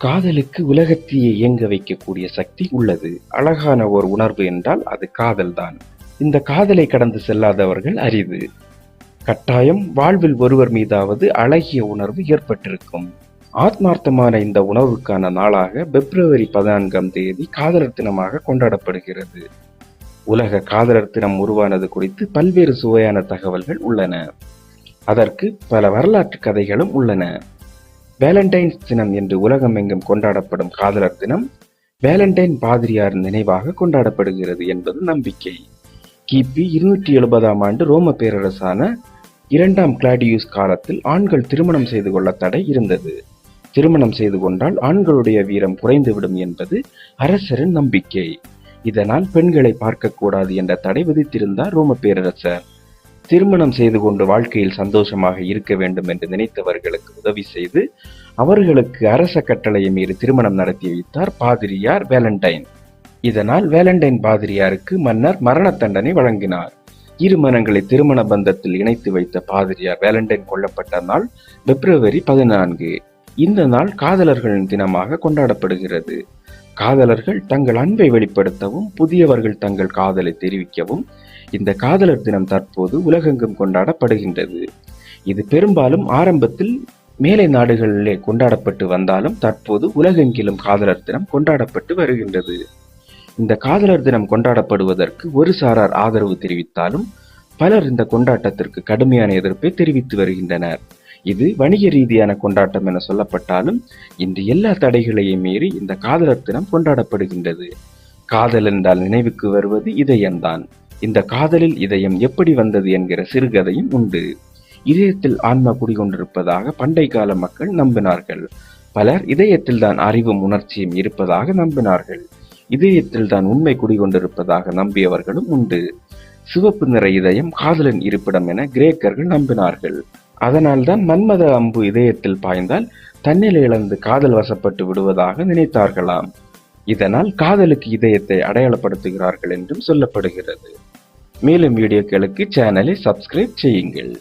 காதலுக்கு உலகத்தையே இயங்க வைக்கக்கூடிய சக்தி உள்ளது. அழகான ஓர் உணர்வு என்றால் அது காதல்தான் இந்த காதலை கடந்து செல்லாதவர்கள் அரிது. கட்டாயம் வாழ்வில் ஒருவர் மீதாவது அழகிய உணர்வு ஏற்பட்டிருக்கும். ஆத்மார்த்தமான இந்த உணர்வுக்கான நாளாக பிப்ரவரி பதினான்காம் தேதி காதலர் தினமாக கொண்டாடப்படுகிறது. உலக காதலர் தினம் உருவானது குறித்து பல்வேறு சுவையான தகவல்கள் உள்ளன. அதற்கு பல வரலாற்று கதைகளும் உள்ளன. வேலண்டைன்ஸ் தினம் என்று உலகமெங்கும் கொண்டாடப்படும் காதலர் தினம் வேலண்டைன் பாதிரியார் நினைவாக கொண்டாடப்படுகிறது என்பது நம்பிக்கை. கிபி இருநூற்றி எழுபதாம் ஆண்டு ரோம பேரரசான இரண்டாம் கிளாடியூஸ் காலத்தில் ஆண்கள் திருமணம் செய்து கொள்ள தடை இருந்தது. திருமணம் செய்து கொண்டால் ஆண்களுடைய வீரம் குறைந்துவிடும் என்பது அரசரின் நம்பிக்கை. இதனால் பெண்களை பார்க்கக்கூடாது என்ற தடை விதித்திருந்தார் ரோம பேரரசர். திருமணம் செய்து கொண்டு வாழ்க்கையில் சந்தோஷமாக இருக்க வேண்டும் என்று நினைத்தவர்களுக்கு உதவி செய்து அவர்களுக்கு அரச கட்டளையை மீறி திருமணம் நடத்தி வைத்தார் பாதிரியார் வேலண்டைன். இதனால் வேலண்டைன் பாதிரியாருக்கு மன்னர் மரண தண்டனை வழங்கினார். இரு மனங்களை திருமண பந்தத்தில் இணைத்து வைத்த பாதிரியார் வேலண்டைன் கொல்லப்பட்ட நாள் பிப்ரவரி பதினான்கு. இந்த நாள் காதலர்களின் தினமாக கொண்டாடப்படுகிறது. காதலர்கள் தங்கள் அன்பை வெளிப்படுத்தவும் புதியவர்கள் தங்கள் காதலை தெரிவிக்கவும் இந்த காதலர் தினம் தற்போது உலகெங்கும் கொண்டாடப்படுகின்றது. இது பெரும்பாலும் ஆரம்பத்தில் மேலை நாடுகளிலே கொண்டாடப்பட்டு வந்தாலும் தற்போது உலகெங்கிலும் காதலர் தினம் கொண்டாடப்பட்டு வருகின்றது. இந்த காதலர் தினம் கொண்டாடப்படுவதற்கு ஒரு சாரார் ஆதரவு தெரிவித்தாலும் பலர் இந்த கொண்டாட்டத்திற்கு கடுமையான எதிர்ப்பை தெரிவித்து வருகின்றனர். இது வணிக ரீதியான கொண்டாட்டம் என சொல்லப்பட்டாலும் இன்று எல்லா தடைகளையும் மீறி இந்த காதலர் தினம் கொண்டாடப்படுகின்றது. காதல் என்றால் நினைவுக்கு வருவது இதயம்தான். இந்த காதலில் இதயம் எப்படி வந்தது என்கிற சிறுகதையும் உண்டு. இதயத்தில் ஆன்மா குடிகொண்டிருப்பதாக பண்டை கால மக்கள் நம்பினார்கள். பலர் இதயத்தில் தான் அறிவும் உணர்ச்சியும் இருப்பதாக நம்பினார்கள். இதயத்தில் தான் உண்மை குடிகொண்டிருப்பதாக நம்பியவர்களும் உண்டு. சிவப்பு நிற இதயம் காதலின் இருப்பிடம் என கிரேக்கர்கள் நம்பினார்கள். அதனால்தான் மன்மத அம்பு இதயத்தில் பாய்ந்தால் தன்னில் இழந்து காதல் வசப்பட்டு விடுவதாக நினைத்தார்களாம். இதனால் காதலுக்கு இதயத்தை அடையாளப்படுத்துகிறார்கள் என்றும் சொல்லப்படுகிறது. மேலும் வீடியோக்களுக்கு சேனலை சப்ஸ்கிரைப் செய்யுங்கள்.